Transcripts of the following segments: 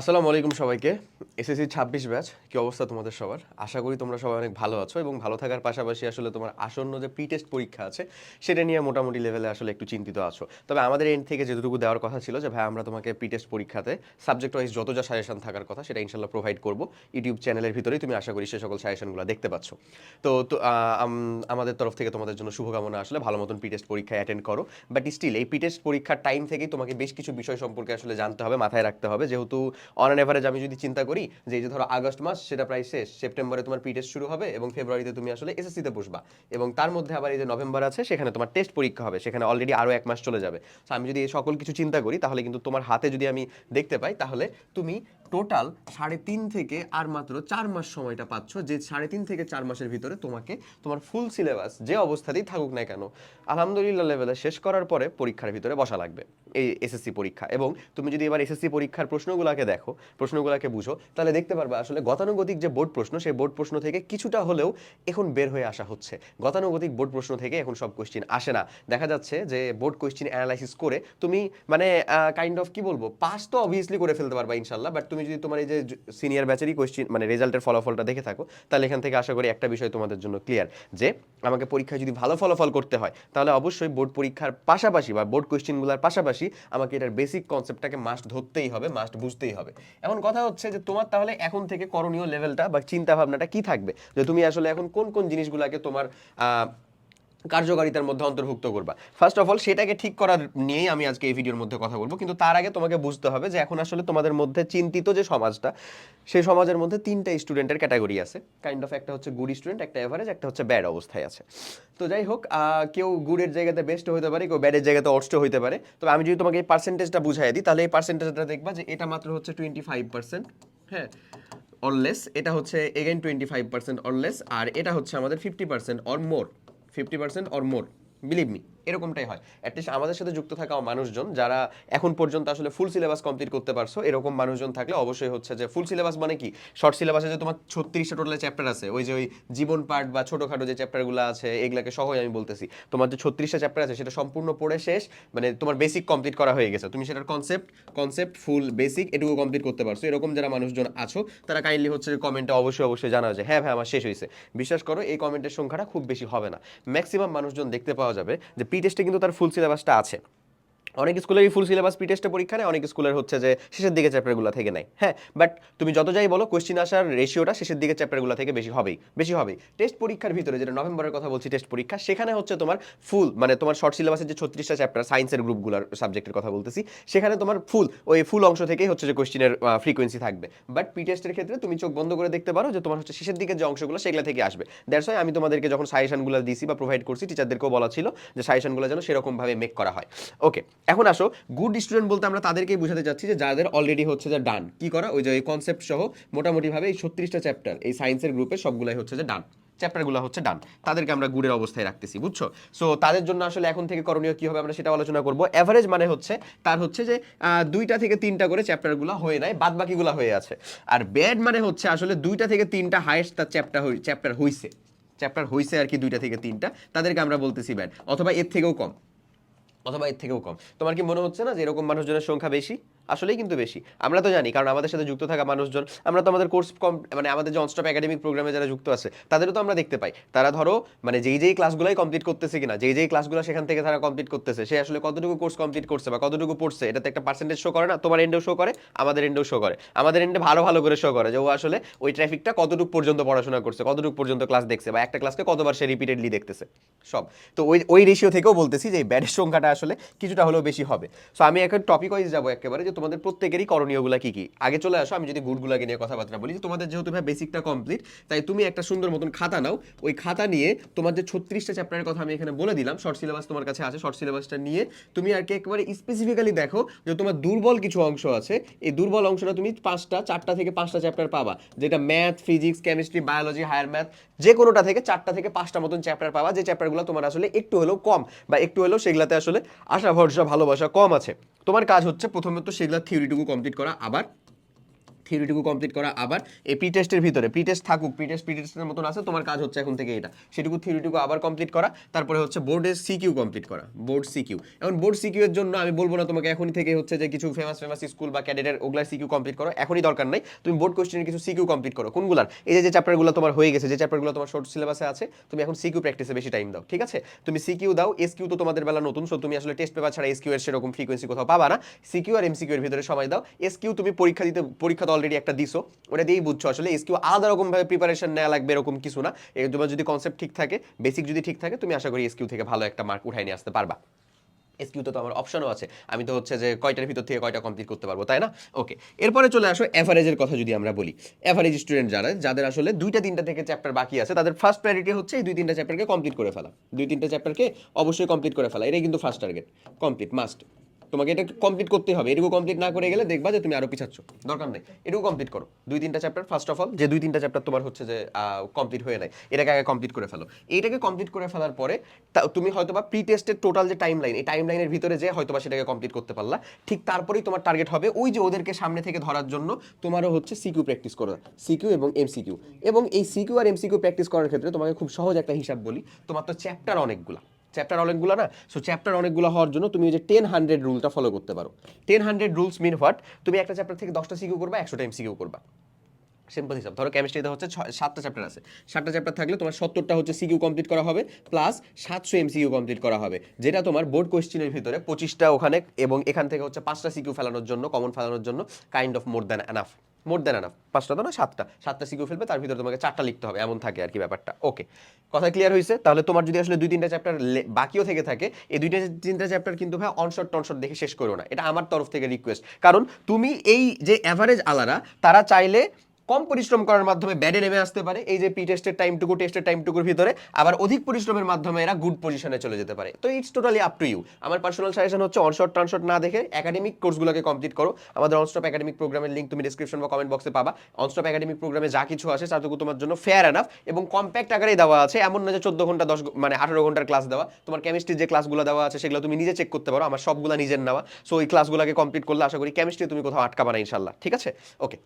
আসসালামু আলাইকুম সবাইকে। এসএসসি ছাব্বিশ ব্যাচ, কি অবস্থা তোমাদের সবার? আশা করি তোমরা সবাই অনেক ভালো আছো এবং ভালো থাকার পাশাপাশি আসলে তোমার আসন্ন যে প্রি টেস্ট পরীক্ষা আছে, সেটা নিয়ে মোটামুটি লেভেলে আসলে একটু চিন্তিত আছো। তবে আমাদের এন্ড থেকে যেটুকু দেওয়ার কথা ছিল যে, ভাই, আমরা তোমাকে প্রি টেস্ট পরীক্ষাতে সাবজেক্ট ওয়াইজ যত যা সাজেশন থাকার কথা, সেটা ইনশাল্লাহ প্রোভাইড করব। ইউটিউব চ্যানেলের ভিতরেই তুমি আশা করি সে সকল সাজেশনগুলো দেখতে পাচ্ছ। তো আমাদের তরফ থেকে তোমাদের জন্য শুভকামনা আসলে ভালো মতন প্রি টেস্ট পরীক্ষায় অ্যাটেন্ড করো। বাট স্টিল এই প্রি টেস্ট পরীক্ষার টাইম থেকেই তোমাকে বেশ কিছু বিষয় সম্পর্কে আসলে জানতে হবে, মাথায় রাখতে হবে। যেহেতু অন অ্যান এভারেজ আমি যদি চিন্তা করি যে এই যে ধরো আগস্ট মাস, সেটা প্রায় শেষ। সেপ্টেম্বরে তোমার পিটেস্ট টেস্ট শুরু হবে এবং ফেব্রুয়ারিতে তুমি আসলে এসএসসিতে বসবা। এবং তার মধ্যে আবার এই যে নভেম্বর আছে, সেখানে তোমার টেস্ট পরীক্ষা হবে। সেখানে অলরেডি আরও এক মাস চলে যাবে। তো আমি যদি এই সকল কিছু চিন্তা করি, তাহলে কিন্তু তোমার হাতে যদি আমি দেখতে পাই, তাহলে তুমি টোটাল সাড়ে তিন থেকে আর মাত্র চার মাস সময়টা পাচ্ছ, যে সাড়ে তিন থেকে চার মাসের ভিতরে তোমাকে তোমার ফুল সিলেবাস যে অবস্থাতেই থাকুক না কেন, আলহামদুলিল্লাহ লেভেলে শেষ করার পরে পরীক্ষার ভিতরে বসা লাগবে, এই এসএসসি পরীক্ষা। এবং তুমি যদি এবার এসএসসি পরীক্ষার প্রশ্নগুলোকে দেখো, প্রশ্নগুলোকে বুঝো, তাহলে দেখতে পারবে আসলে গতানুগতিক যে বোর্ড প্রশ্ন, সেই বোর্ড প্রশ্ন থেকে কিছুটা হলেও এখন বের হয়ে আসা হচ্ছে। গতানুগতিক বোর্ড প্রশ্ন থেকে এখন সব কোশ্চিন আসে না। দেখা যাচ্ছে যে বোর্ড কোশ্চিন অ্যানালাইসিস করে তুমি মানে কাইন্ড অফ কি বলব পাস তো অবভিয়াসলি করে ফেলতে পারবা ইনশাল্লাহ বাট তুমি যদি তোমার এই যে সিনিয়র ব্যাচেরই কোশ্চিন মানে রেজাল্টের ফলাফলটা দেখে থাকো, তাহলে এখান থেকে আশা করি একটা বিষয় তোমাদের জন্য ক্লিয়ার যে আমাকে পরীক্ষায় যদি ভালো ফলাফল করতে হয়, তাহলে অবশ্যই বোর্ড পরীক্ষার পাশাপাশি বা বোর্ড কোশ্চিনগুলোর পাশাপাশি আমাকে এটার বেসিক কনসেপ্টটাকে মাস্ট ধরতেই হবে মাস্ট বুঝতেই হবে। এখন কথা হচ্ছে যে তোমার তাহলে এখন থেকে করণীয় লেভেলটা বা চিন্তা ভাবনাটা কি থাকবে? যে তুমি আসলে এখন কোন কোন জিনিসগুলোকে তোমার কার্যকারিতার মধ্যে অন্তর্ভুক্ত করবা। ফার্স্ট অফ অল সেটাকে ঠিক করার নিয়েই আমি আজকে এই ভিডিওর মধ্যে কথা বলব। কিন্তু তার আগে তোমাকে বুঝতে হবে যে এখন আসলে তোমাদের মধ্যে চিন্তিত যে সমাজটা, সেই সমাজের মধ্যে তিনটা স্টুডেন্টের ক্যাটাগরি আছে। কাইন্ড অফ একটা হচ্ছে গুড স্টুডেন্ট একটা এভারেজ একটা হচ্ছে ব্যাড অবস্থায় আছে। তো যাই হোক কেউ গুডের জায়গাতে বেস্ট হতে পারে, কেউ ব্যাডের জায়গাতে অর্স্ট হতে পারে। তবে আমি যদি তোমাকে এই পার্সেন্টেজটা বুঝাই দিই, তাহলে এই পার্সেন্টেজটা দেখবা যে এটা মাত্র হচ্ছে টোয়েন্টি ফাইভ পার্সেন্ট হ্যাঁ অনলেস এটা হচ্ছে again twenty five percent unless আর এটা হচ্ছে আমাদের fifty percent or more fifty percent or more believe me এরকমটাই হয়। অ্যাটলিস্ট আমাদের সাথে যুক্ত থাকা মানুষজন যারা এখন পর্যন্ত আসলে ফুল সিলেবাস কমপ্লিট করতে পারছ, এরকম মানুষজন থাকলে অবশ্যই হচ্ছে যে ফুল সিলেবাস মানে কি? শর্ট সিলেবাসে যে তোমার ছত্রিশটা টোটাল চ্যাপ্টার আছে, ওই যে ওই জীবন পার্ট বা ছোটোখাটো যে চ্যাপ্টারগুলো আছে, এগুলাকে সহই আমি বলতেছি। তোমার যে ছত্রিশটা চ্যাপ্টার আছে, সেটা সম্পূর্ণ পড়ে শেষ মানে তোমার বেসিক কমপ্লিট করা হয়ে গেছে। তুমি সেটার কনসেপ্ট কনসেপ্ট ফুল বেসিক এটুকু কমপ্লিট করতে পারছ। এরকম যারা মানুষজন আছো, তারা কাইন্ডলি হচ্ছে কমেন্টে অবশ্যই অবশ্যই জানা যে হ্যাঁ ভাই, আমার শেষ হয়েছে বিশ্বাস করো, এই কমেন্টের সংখ্যাটা খুব বেশি হবে না। ম্যাক্সিমাম মানুষজন দেখতে পাওয়া যাবে যে পি টেস্টে কিন্তু তার ফুল সিলেবাসটা আছে। অনেক স্কুলেরই ফুল সিলেবাস পি টেস্টে পরীক্ষা নেয়, অনেক স্কুলের হচ্ছে যে শেষের দিকে চ্যাপ্টারগুলো থেকে নেয়। হ্যাঁ বাট তুমি যত যাই বলো কোশ্চিন আসার রেশিওটা শেষের দিকে চ্যাপ্টারগুলো থেকে বেশি হবেই বেশি হবেই। টেস্ট পরীক্ষার ভিতরে, যেটা নভেম্বরের কথা বলছি টেস্ট পরীক্ষা, সেখানে হচ্ছে তোমার ফুল মানে তোমার শর্ট সিলেবাসের যে ছত্রিশটা চ্যাপ্টার সায়েন্সের গ্রুপগুলোর সাবজেক্টের কথা বলতেছি, সেখানে তোমার ফুল ওই ফুল অংশ থেকেই হচ্ছে যে কোশ্চিনের ফ্রিকোয়েন্সি থাকবে। বাট পি টেস্টের ক্ষেত্রে তুমি চোখ বন্ধ করে দেখতে পারো যে তোমার হচ্ছে শেষের দিকে যে অংশগুলো, সেগুলো থেকে আসবে। দ্যাটস ওয়াই আমি তোমাদেরকে যখন সাজেশনগুলো দিছি বা প্রোভাইড করছি টিচারদেরকেও বলা ছিল যে সাজেশনগুলো যেন সেরকমভাবে মেক করা হয়। ওকে এখন আসো গুড স্টুডেন্ট বলতে আমরা তাদেরকেই বোঝাতে চাচ্ছি যে যাদের অলরেডি হচ্ছে যে ডান কি করা? ওই যে এই কনসেপ্ট সহ মোটামুটিভাবে এই ছত্রিশটা চ্যাপ্টার এই সায়েন্সের গ্রুপে সবগুলাই হচ্ছে যে ডান চ্যাপ্টারগুলো হচ্ছে ডান তাদেরকে আমরা গুডের অবস্থায় রাখতেছি, বুঝছ? সো তাদের জন্য আসলে এখন থেকে করণীয় কি হবে আমরা সেটা আলোচনা করব। এভারেজ মানে হচ্ছে, তার হচ্ছে যে দুইটা থেকে তিনটা করে চ্যাপ্টারগুলো হয়ে নাই বাদ বাকিগুলো হয়ে আছে। আর ব্যাড মানে হচ্ছে আসলে দুইটা থেকে তিনটা হায়েস্ট তার চ্যাপ্টার চ্যাপ্টার হইছে। চ্যাপ্টার হইছে আর কি দুইটা থেকে তিনটা। তাদেরকে আমরা বলতেছি ব্যাড অথবা এর থেকেও কম। অথবা এর থেকেও কম। তোমার কি মনে হচ্ছে না যে এরকম মানুষজনের সংখ্যা বেশি? আসলেই কিন্তু বেশি। আমরা তো জানি, কারণ আমাদের সাথে যুক্ত থাকা মানুষজন, আমরা তো আমাদের কোর্স কম মানে আমাদের যে অনস্টপ একাডেমিক প্রোগ্রামে যারা যুক্ত আছে, তাদেরও তো আমরা দেখতে পাই। তারা ধরো মানে যেই যেই ক্লাসগুলোই কমপ্লিট করতেছে কিনা, যেই যেই ক্লাসগুলো সেখান থেকে তারা কমপ্লিট করতেছে, সে আসলে কতটুকু কোর্স কমপ্লিট করছে বা কতটুকু পড়ছে, এটাতে একটা পার্সেন্টেজ শো করে না? তোমার এন্ডেও শো করে, আমাদের এন্ডেও শো করে। আমাদের এন্ডে ভালো ভালো করে শো করে যে ও আসলে ওই ট্রাফিকটা কতটুকু পর্যন্ত পড়াশোনা করছে, কতটুকু পর্যন্ত ক্লাস দেখছে বা একটা ক্লাসকে কতবার সে রিপিটেডলি দেখতেছে। সব। তো ওই ওই রেশিও থেকেও বলতেছি যে এই ব্যাডের সংখ্যাটা আসলে কিছুটা হলেও বেশি হবে। সো আমি এখন টপিক ওয়াইজ যাব একেবারে যে তোমাদের প্রত্যেকেরই করণীয়গুলো কি কি? আগে চলে আসো, আমি যদি গুডগুলোকে নিয়ে কথাবার্তা বলি তোমাদের যেহেতু ভাই বেসিকটা কমপ্লিট তাই তুমি একটা সুন্দর মতন খাতা নাও। ওই খাতা নিয়ে তোমার যে ছত্রিশটা চ্যাপ্টারের কথা আমি এখানে বলে দিলাম শর্ট সিলেবাস তোমার কাছে আছে শর্ট সিলেবাসটা নিয়ে তুমি আর কি একেবারে স্পেসিফিক্যালি দেখো যে তোমার দুর্বল কিছু অংশ আছে। এই দুর্বল অংশটা তুমি পাঁচটা, চারটা থেকে পাঁচটা চ্যাপ্টার পাবা। যেটা math physics chemistry biology higher math যে কোনোটা থেকে চারটা থেকে পাঁচটা মতন চ্যাপ্টার পাবা। যে চ্যাপ্টারগুলো তোমার আসলে একটু হলেও কম বা একটু হলেও সেগুলাতে আসলে আশা, ভরসা, ভালোবাসা কম আছে। তোমার কাজ হচ্ছে প্রথমত সেগুলা থিওরিটুকু কমপ্লিট করা। আবার থিওরিটুকু কমপ্লিট করা, আবার এই প্রি টেস্টের ভিতরে প্রি টেস্ট থাকুক প্রি টেস্ট প্রি টেস্টের মতন আছে, তোমার কাজ হচ্ছে এখন থেকে এটা। সেটুকু থিওরিটুকু আবার কমপ্লিট করা, তারপরে হচ্ছে বোর্ডের সিকিউ কমপ্লিট করা বোর্ড সিকিউ এখন বোর্ড সিকিউ এর জন্য আমি বলব না তোমাকে এখনই থেকে হচ্ছে যে কিছু ফেমাস ফেমাস স্কুল বা ক্যাডেটের ওগুলার সিকিউ কমপ্লিট করো, এখনই দরকার নাই। তুমি বোর্ড কোশ্চেনের কিছু সিকিউ কমপ্লিট করো, কোনগুলার? এই যে যে চ্যাপ্টারগুলো তোমার হয়ে গেছে, যে চ্যাপ্টারগুলো তোমার শর্ট সিলেবাসে আছে, তুমি এখন সিকিউ প্র্যাকটিসে বেশি টাইম দাও, ঠিক আছে? তুমি সিকিউ দাও এসকিউ তো তোমাদের বেলা নতুন সো তুমি আসলে টেস্ট পেপার ছাড়া এসকিউ এর সেরকম ফ্রিকোয়েন্সি কোথাও পাবা না। সিকিউ আর এমসিকিউ এর ভিতরে সময় দাও। এসকিউ তুমি পরীক্ষা দিতে, পরীক্ষা অলরেডি একটা দিছো, ওটা দিয়েই বুঝছ। আসলে এসকিউ আলাদা রকম ভাবে প্রিপারেশন নেওয়া লাগবে এরকম কিছু না। তোমার যদি কনসেপ্ট ঠিক থাকে বেসিক যদি ঠিক থাকে, তুমি আশা করি এসকিউ থেকে ভালো একটা মার্ক উঠাই নিয়ে আসতে পারবা। এসকিউতে তো আমার অপশনও আছে। আমি তো হচ্ছে যে কয়টার ভিতর থেকে কয়টা কমপ্লিট করতে পারব, তাই না? ওকে এরপরে চলে আসো অ্যাভারেজের কথা যদি আমরা বলি। অ্যাভারেজ স্টুডেন্ট যারা, যাদের আসলে দুইটা, তিনটা থেকে চ্যাপ্টার বাকি আছে, তাদের ফার্স্ট প্রায়োরিটি হচ্ছে এই দুই, তিনটা চ্যাপ্টারকে কমপ্লিট করে ফেলা। দুই, তিনটা চ্যাপ্টারকে অবশ্যই কমপ্লিট করে ফেলা। এটাই কিন্তু ফার্স্ট টার্গেট কমপ্লিট মাস্ট তোমাকে এটা কমপ্লিট করতে হবে। এটুকু কমপ্লিট না করে গেলে দেখবা যে তুমি আরও পিছাচ্ছ। দরকার নেই। এটুকু কমপ্লিট করো। দুই তিনটা চ্যাপ্টার ফার্স্ট অফ অল যে দুই তিনটা চ্যাপ্টার তোমার হচ্ছে যে কমপ্লিট হয়ে নাই, এটাকে আগে কমপ্লিট করে ফেলো। এইটাকে কমপ্লিট করে ফেলার পরে তুমি হয়তো বা প্রি টেস্টের টোটাল যে টাইম লাইন এই টাইম লাইনের ভিতরে যে হয়তো বা সেটাকে কমপ্লিট করতে পারলা, ঠিক তারপরেই তোমার টার্গেট হবে ওই যে ওদেরকে সামনে থেকে ধরার জন্য তোমারও হচ্ছে সিকিউ প্র্যাকটিস করা সিকিউ এবং এমসিকিউ এবং এই সিকিউ আর এমসিকিউ প্র্যাকটিস করার ক্ষেত্রে তোমাকে খুব সহজ একটা হিসাব বলি, তোমার তো চ্যাপ্টার অনেকগুলা। চ্যাপ্টার অনেকগুলো না সো চ্যাপ্টার অনেকগুলো হওয়ার জন্য তুমি ওই যে টেন হান্ড্রেড রুলটা ফলো করতে পারো। Ten hundred rules mean what তুমি একটা চ্যাপ্টার থেকে দশটা সিকিউ করবা একশো টাইম সিকিউ করবা। সিম্পল হিসাব। ধরো কেমিস্ট্রিতে হচ্ছে সাতটা চ্যাপ্টার আছে। সাতটা চ্যাপ্টার থাকলে তোমার সত্তরটা হচ্ছে সিকিউ কমপ্লিট করা হবে প্লাস সাতশো এম এমসিকিউ কমপ্লিট করা হবে, যেটা তোমার বোর্ড কোয়েশ্চেনের ভিতরে পঁচিশটা ওখানে এবং এখান থেকে হচ্ছে পাঁচটা সিকিউ ফেলানোর জন্য কমন ফেলানোর জন্য kind of more than enough more than না পাঁচটা তো না, সাতটা। সাতটা সিকিউ ফেলবে, তার ভিতরে তোমাকে চারটা লিখতে হবে, এমন থাকে আর কি ব্যাপারটা। ওকে কথা ক্লিয়ার হয়েছে তাহলে তোমার যদি আসলে দুই, তিনটা চ্যাপ্টার বাকিও থেকে থাকে, এই দুইটা, তিনটা চ্যাপ্টার কিন্তু ভাই অনশট টনশট দেখে শেষ করো না। এটা আমার তরফ থেকে রিকোয়েস্ট কারণ তুমি এই যে অ্যাভারেজ আলারা, তারা চাইলে কম পরিশ্রম করার মাধ্যমে ব্যাডে নেমে আসতে পারে। এই যে পি টেস্টের টাইমটুকু টেস্টের টাইমটুকুর ভিতরে আবার অধিক পরিশ্রমের মাধ্যমে এরা গুড পজিশনে চলে যেতে পারে। তো it's totally up to you আমার পার্সোনাল সাজেশন হচ্ছে অনশট টনশট না দেখে একাডেমিক কোর্সগুলোকে কমপ্লিট করো। আমাদের অনস্টপ একাডেমিক প্রোগ্রামের লিঙ্ক তুমি ডিসক্রিপশন বা কমেন্ট বক্সে পাবা। অনস্টপ একাডেমিক প্রোগ্রামে যা কিছু আসে তাটুকু তোমার জন্য ফেয়ার এনাফ এবং কম্প্যাক্ট আকারেই দেওয়া আছে। এমন না যে চোদ্দ ঘণ্টা, দশ মানে আঠারো ঘণ্টার ক্লাস দেওয়া। তোমার কেমিস্ট্রির যে ক্লাসগুলো দেওয়া আছে, সেগুলো তুমি নিজে চেক করতে পারো। আমার সবগুলো নিজের নেওয়া। সো ওই ক্লাসগুলোকে কমপ্লিট করলে আশা করি কেমিস্ট্রি তুমি কোথাও আটকাবা না ইনশাল্লাহ ঠিক আছে? ওকে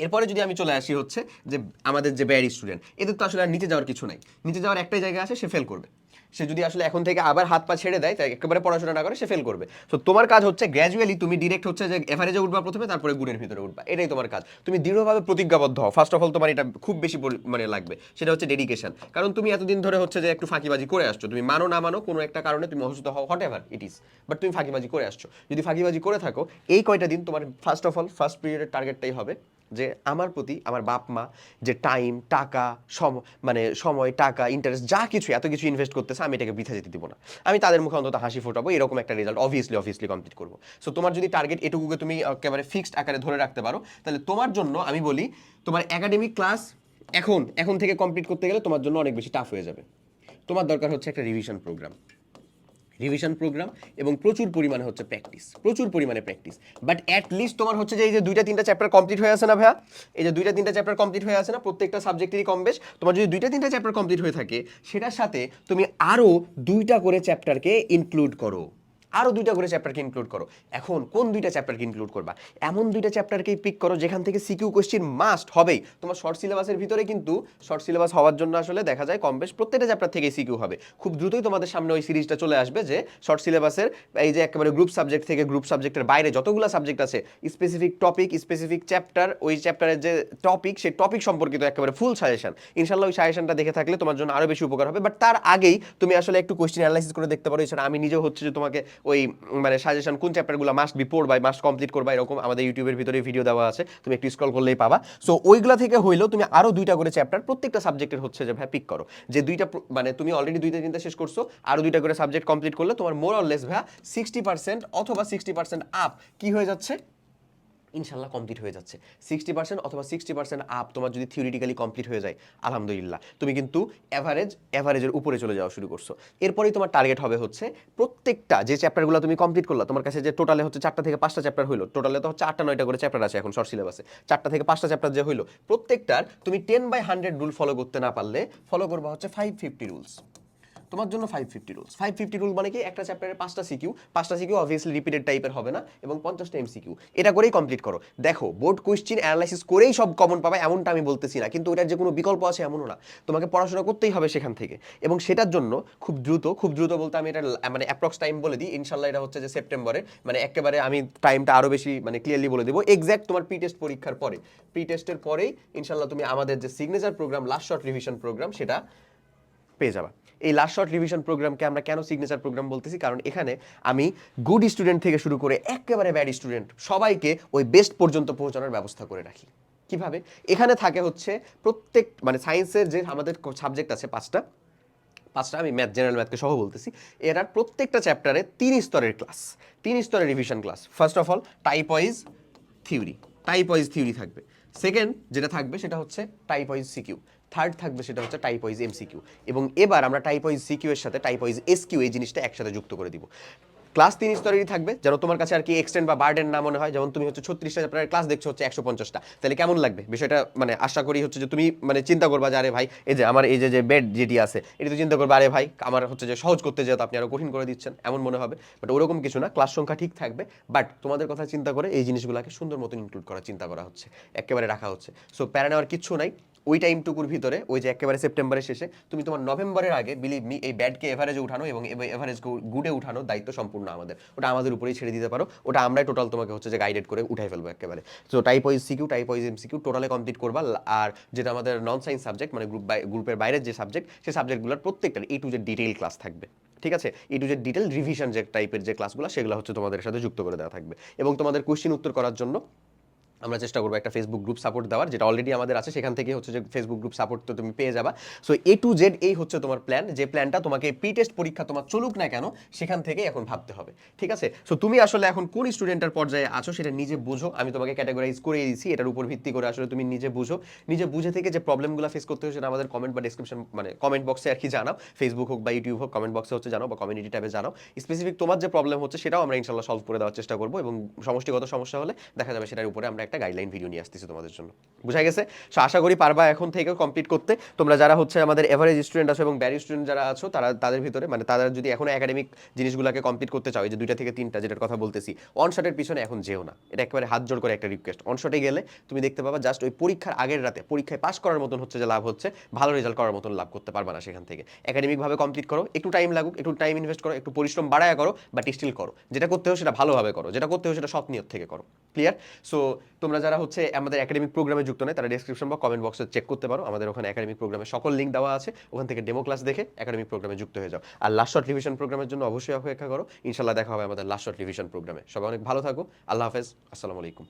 এরপরে যদি আমি চলে আসি হচ্ছে যে আমাদের যে ব্যাড স্টুডেন্ট এদের তো আসলে আর নিচে যাওয়ার কিছু নাই। নিচে যাওয়ার একটাই জায়গা আছে, সে ফেল করবে। সে যদি আসলে এখন থেকে আবার হাত পা ছেড়ে দেয়, তাই একেবারে পড়াশোনা না করে, সে ফেল করবে। তো তোমার কাজ হচ্ছে গ্র্যাজুয়ালি তুমি ডিরেক্ট হচ্ছে যে এভারেজে উঠবা প্রথমে, তারপরে গুণের ভিতরে উঠবা। এটাই তোমার কাজ। তুমি দৃঢ়ভাবে প্রতিজ্ঞাবদ্ধ হও। ফার্স্ট অফ অল তোমার এটা খুব বেশি মানে লাগবে। সেটা হচ্ছে ডেডিকেশন কারণ তুমি এতদিন ধরে হচ্ছে যে একটু ফাঁকিবাজি করে আসছো। তুমি মানো না মানো, কোনো একটা কারণে তুমি অসুস্থ হও whatever it is but তুমি ফাঁকিবাজি করে আসছো। যদি ফাঁকিবাজি করে থাকো, এই কয়টা দিন তোমার ফার্স্ট অফ অল ফার্স্ট পিরিয়ডের টার্গেটটাই হবে। যে আমার প্রতি আমার বাপ মা যে টাইম টাকা, সম মানে সময়, টাকা ইন্টারেস্ট যা কিছু, এত কিছু ইনভেস্ট করতেছে, আমি এটাকে বৃথা যেতে দিব না। আমি তাদের মুখে অন্তত হাসি ফোটাবো, এরকম একটা রেজাল্ট অবভিয়াসলি অবভিয়াসলি কমপ্লিট করব। সো তোমার যদি টার্গেট এটুকুকে তুমি একেবারে ফিক্সড আকারে ধরে রাখতে পারো, তাহলে তোমার জন্য আমি বলি, তোমার একাডেমিক ক্লাস এখন এখন থেকে কমপ্লিট করতে গেলে তোমার জন্য অনেক বেশি টাফ হয়ে যাবে। তোমার দরকার হচ্ছে একটা রিভিশন প্রোগ্রাম রিভিশন প্রোগ্রাম এবং প্রচুর পরিমাণে হচ্ছে প্র্যাকটিস প্রচুর পরিমাণে প্র্যাকটিস বাট অ্যাট লিস্ট তোমার হচ্ছে যে এই যে দুইটা তিনটা চ্যাপ্টার কমপ্লিট হয়ে আছে না ভাইয়া? এই যে দুইটা তিনটা চ্যাপ্টার কমপ্লিট হয়ে আছে না, প্রত্যেকটা সাবজেক্টেরই কম বেশ। তোমার যদি দুইটা তিনটা চ্যাপ্টার কমপ্লিট হয়ে থাকে, সেটার সাথে তুমি আরও দুইটা করে চ্যাপ্টারকে ইনক্লুড করো। আরও দুইটা করে চ্যাপ্টারকে ইনক্লুড করো। এখন কোন দুইটা চ্যাপ্টারকে ইনক্লুড করবা? এমন দুইটা চ্যাপ্টারকেই পিক করো যেখান থেকে সিকিউ কোশ্চিন মাস্ট হবেই। তোমার শর্ট সিলেবাসের ভিতরে কিন্তু শর্ট সিলেবাস হওয়ার জন্য আসলে দেখা যায় কম বেশ প্রত্যেকটা চ্যাপ্টার থেকে সিকিউ হবে। খুব দ্রুতই তোমাদের সামনে ওই সিরিজটা চলে আসবে যে শর্ট সিলেবাসের এই যে একেবারে গ্রুপ সাবজেক্ট থেকে গ্রুপ সাবজেক্টের বাইরে যতগুলো সাবজেক্ট আছে স্পেসিফিক টপিক স্পেসিফিক চ্যাপ্টার ওই চ্যাপ্টারের যে টপিক সেই টপিক সম্পর্কিত একেবারে ফুল সাজেশন ইনশাল্লাহ ওই সাজেশনটা দেখে থাকলে তোমার জন্য আরও বেশি উপকার হবে। বাট তার আগেই তুমি আসলে একটু কোশ্চেন অ্যানালাইসিস করে দেখতে পারো। এছাড়া আমি নিজেও হচ্ছে যে তোমাকে ওই মানে সাজেশন কোন চ্যাপ্টারগুলো মাস্ট বি পড়বা মাস্ট কমপ্লিট করবা, এরকম আমাদের ইউটিউবের ভিতরে ভিডিও দেওয়া আছে, তুমি একটু স্ক্রল করলেই পাবা। সো ওইগুলা থেকে হইলেও তুমি আরও দুইটা করে চ্যাপ্টার প্রত্যেকটা সাবজেক্টের হচ্ছে যে ভাই পিক করো। যে দুইটা মানে তুমি অলরেডি দুইটা তিনটা শেষ করছ আরও দুইটা করে সাবজেক্ট কমপ্লিট করলে তোমার মোর অর লেস ভাইয়া সিক্সটি পার্সেন্ট অথবা সিক্সটি পার্সেন্ট আপ কি হয়ে যাচ্ছে? ইনশাল্লাহ কমপ্লিট হয়ে যাচ্ছে। সিক্সটি পার্সেন্ট অথবা সিক্সটি পার্সেন্ট আপ তোমার যদি থিওরিটিক্যালি কমপ্লিট হয়ে যায়, আলহামদুলিল্লাহ। তুমি কিন্তু অ্যাভারেজ অ্যাভারেজের উপরে চলে যাওয়া শুরু করছ। এরপরেই তোমার টার্গেট হবে হচ্ছে প্রত্যেকটা যে চ্যাপ্টারগুলো তুমি কমপ্লিট করলা, তোমার কাছে যে টোটালে হচ্ছে চারটা থেকে পাঁচটা চ্যাপ্টার হইল টোটালে তো হচ্ছে আটটা, নয়টা করে চ্যাপ্টার আছে এখন শর্ট সিলেবাসে চারটা থেকে পাঁচটা চ্যাপ্টার যে হইল, প্রত্যেকটার তুমি ten by hundred rule follow করতে না পারলে ফলো করবা হচ্ছে ফাইভ ফিফটি রুলস তোমার জন্য five fifty rules five fifty rule মানে কি? একটা চ্যাপ্টারে পাঁচটা সিকিউ পাঁচটা সিকিউ অবভিয়াসলি রিপিটেড টাইপের হবে না, এবং পঞ্চাশটা এম সিকিউ এটা করেই কমপ্লিট করো। দেখো বোর্ড কোয়েশ্চেন অ্যানালাইসিস করেই সব কমন পাবে, এমনটা আমি বলতেছি না, কিন্তু ওটার যে কোনো বিকল্প আছে এমনও না। তোমাকে পড়াশোনা করতেই হবে সেখান থেকে। এবং সেটার জন্য খুব দ্রুত খুব দ্রুত বলতে আমি এটা মানে অ্যাপ্রক্স টাইম বলে দিই। ইনশাল্লাহ এটা হচ্ছে যে সেপ্টেম্বরে মানে একেবারে আমি টাইমটা আরও বেশি মানে ক্লিয়ারলি বলে দেবো। এক্স্যাক্ট তোমার প্রি টেস্ট পরীক্ষার পরে। প্রি টেস্টের পরেই ইনশাল্লাহ তুমি আমাদের যে signature programme last short revision programme সেটা পেয়ে যাবা। এই লাস্ট শর্ট রিভিশন প্রোগ্রামকে আমরা কেন সিগনেচার প্রোগ্রাম বলতেছি? কারণ এখানে আমি গুড স্টুডেন্ট থেকে শুরু করে একেবারে ব্যাড স্টুডেন্ট সবাইকে ওই বেস্ট পর্যন্ত পৌঁছানোর ব্যবস্থা করে রাখি। কীভাবে? এখানে থাকে হচ্ছে প্রত্যেক মানে সায়েন্সের যে আমাদের সাবজেক্ট আছে পাঁচটা পাঁচটা আমি ম্যাথ জেনারেল ম্যাথকে সহ বলতেছি। এটার প্রত্যেকটা চ্যাপ্টারে তিন স্তরের ক্লাস তিন স্তরের revision class first of all type wise theory type wise theory থাকবে। সেকেন্ড যেটা থাকবে সেটা হচ্ছে টাইপ ওয়াইজ সিকিউ থার্ড থাকবে সেটা হচ্ছে টাইপ ওয়াইজ এমসিকিউ এবং এবার আমরা টাইপ ওয়াইজ সিকিউ এর সাথে টাইপ ওয়াইজ এসকিউ এই জিনিসটা একসাথে যুক্ত করে দিব। ক্লাস তিন স্তরেরই থাকবে, যেন তোমার কাছে আর কি এক্সটেন্ড বা বার্ডেন না মনে হয়, যেমন তুমি হচ্ছে ছত্রিশটা চ্যাপ্টারের ক্লাস দেখছ হচ্ছে একশো পঞ্চাশটা, তাহলে কেমন লাগবে? বিষয়টা মানে আশা করি হচ্ছে যে তুমি মানে চিন্তা করবা যে, আরে ভাই, এই যে আমার এই যে যে বেড যেটি আছে, এটি তো চিন্তা করবে, আরে ভাই, আমার হচ্ছে যে সহজ করতে যেহেতু আপনি আরও কঠিন করে দিচ্ছেন, এমন মনে হবে। বাট ওরকম কিছু না ক্লাস সংখ্যা ঠিক থাকবে বাট তোমাদের কথা চিন্তা করে এই জিনিসগুলোকে সুন্দর মতন ইনক্লুড করার চিন্তা করা হচ্ছে, একেবারে রাখা হচ্ছে। সো প্যারা নেওয়ার কিচ্ছু নাই ওই টাইমটুকুর ভিতরে, ওই যে একেবারে সেপ্টেম্বরের শেষে, তুমি তোমার নভেম্বরের আগে বিলিভ মি এই ব্যাডকে এভারেজে উঠানো এবং এভারেজ গুডে উঠানোর দায়িত্ব সম্পূর্ণ আমাদের। ওটা আমাদের উপরেই ছেড়ে দিতে পারো। ওটা আমরাই টোটাল তোমাকে হচ্ছে যে গাইডেড করে উঠাই ফেলব একেবারে। So type wise CQ type wise MCQ টোটালে কমপ্লিট করবা। আর যেটা আমাদের নন সায়েন্স সাবজেক্ট মানে গ্রুপ গ্রুপের বাইরের যে সাবজেক্ট সেই সাবজেক্টগুলোর প্রত্যেকটার এ টু যে ডিটেইল ক্লাস থাকবে। ঠিক আছে? এই টু যে ডিটেল রিভিশন যে টাইপের যে ক্লাসগুলো সেগুলো হচ্ছে তোমাদের সাথে যুক্ত করে দেওয়া থাকবে। এবং তোমাদের কোশ্চিন উত্তর করার জন্য আমরা চেষ্টা করব একটা ফেসবুক গ্রুপ সাপোর্ট দেওয়ার, যেটা অলরেডি আমাদের আছে। সেখান থেকে হচ্ছে যে ফেসবুক গ্রুপ সাপোর্ট তো তুমি পেয়ে যাবা। সো এ টু জেড এই হচ্ছে তোমার প্ল্যান যে প্ল্যানটা তোমাকে প্রি টেস্ট পরীক্ষা তোমার চলুক না কেন, সেখান থেকে এখন ভাবতে হবে। ঠিক আছে? সো তুমি আসলে এখন কোন স্টুডেন্টের পর্যায়ে আছো সেটা নিজে বুঝো। আমি তোমাকে ক্যাটাগরাইজ করে দিয়েছি এটার উপর ভিত্তি করে আসলে তুমি নিজে বুঝো। নিজে বুঝে থেকে যে প্রবলেমগুলো ফেস করতে হয় সেটা আমাদের কমেন্ট বা ডিসক্রিপশন মানে কমেন্ট বক্সে আর কি জানাও। ফেসবুক হোক বা ইউটিউব হোক কমেন্ট বক্সে হচ্ছে জানাও বা কমিউনিটি ট্যাবে জানাও। স্পেসিফিক তোমার যে প্রবলেম হচ্ছে সেটাও আমরা ইনশাল্লাহ সলভ করে দেওয়ার চেষ্টা করব এবং সমষ্টিগত সমস্যা হলে দেখা যাবে সেটার উপরে আমরা একটা গাইডলাইন ভিডিও নিয়ে আসতেছি তোমাদের জন্য। বুঝা গেছে? সো আশা করি পারবা এখন থেকে কমপ্লিট করতে। তোমরা যারা হচ্ছে আমাদের এভারেজ স্টুডেন্ট আছো এবং ব্যারি স্টুডেন্ট যারা আছো, তারা, তাদের ভিতরে মানে তারা যদি এখন একাডেমিক জিনিসগুলোকে কমপ্লিট করতে চাও যে দুইটা থেকে তিনটা যেটার কথা বলতেছি অনশটের পিছনে এখন যেও না। এটা একেবারে হাত জোড় করে একটা রিকোয়েস্ট অনশটে গেলে তুমি দেখতে পাবা জাস্ট ওই পরীক্ষার আগের রাতে, পরীক্ষায় পাস করার মতন হচ্ছে যে লাভ হচ্ছে, ভালো রেজাল্ট করার মতন লাভ করতে পারবা না সেখান থেকে। একাডেমিকভাবে কমপ্লিট করো, একটু টাইম লাগুক, একটু টাইম ইনভেস্ট করো, একটু পরিশ্রম বাড়ায় করো বাট স্টিল করো। যেটা করতে হয় সেটা ভালোভাবে করো, যেটা করতে হয় সেটা সৎ নিয়ত থেকে করো। ক্লিয়ার সো তোমরা যারা হচ্ছে আমাদের একাডেমিক প্রোগ্রামে যুক্ত নয়, তারা ডিসক্রিপশন বা কমেন্ট বক্সে চেক করতে পারো। আমাদের ওখানে একাডেমিক প্রোগ্রামে সকল লিঙ্ক দেওয়া আছে। ওখান থেকে ডেমো ক্লাস দেখে একাডেমিক প্রোগ্রামে যুক্ত হয়ে যাও। আর লাস্ট শর্ট রিভিশন প্রোগ্রামের জন্য অবশ্যই অপেক্ষা করো। ইনশাল্লাহ দেখা হবে আমাদের লাস্ট শর্ট রিভিশন প্রোগ্রামে সবাই অনেক ভালো থাকো। আল্লাহ হাফেজ। আসসালামু আলাইকুম।